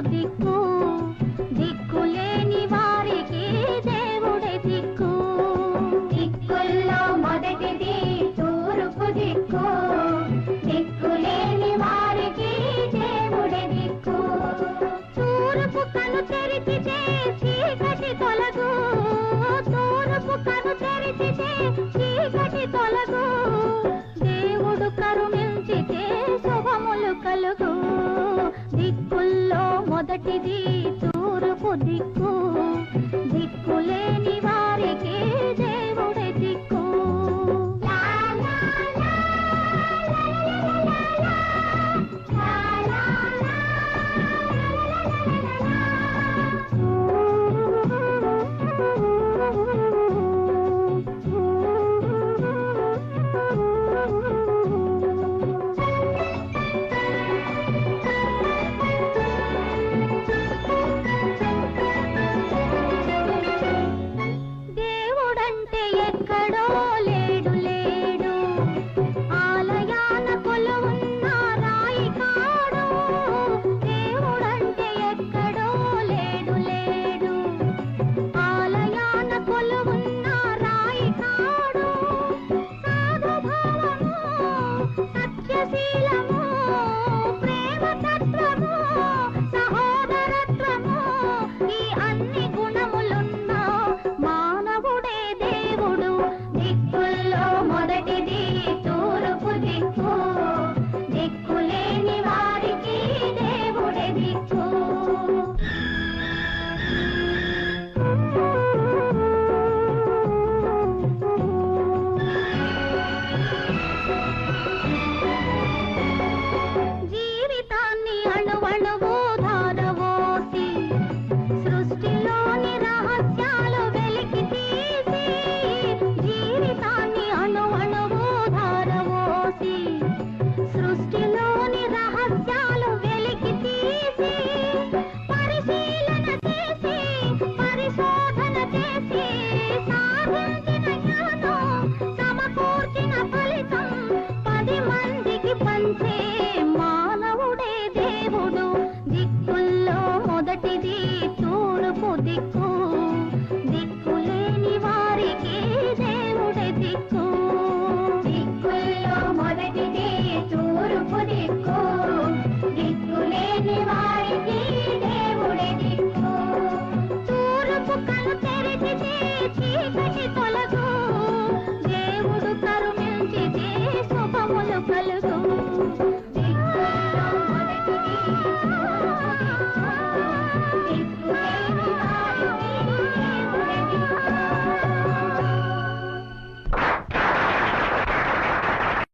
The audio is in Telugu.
దిక్కు. దిక్కులేని వారికి దేవుడే దిక్కు. దిక్కుల్లో మొదటిది తూర్పు దిక్కు. దిక్కులేని వారికి దేవుడే దిక్కు. తూర్పు కను తెరిచితే చీకటి తొలగు. తూర్పు కను తెరిచితే చీకటి తొలగు. देखो। మానవుడే దేవుడు దిక్కుల్లో మొదటిది తూర్పు దిక్కు. దిక్కులేని వారికి దేవుడే దిక్కు. దిక్కుల్లో మొదటిది తూర్పు దిక్కు. దిక్కులేని వారికి దేవుడే దిక్కు. తూర్పు కను తెరిచితే చీకటి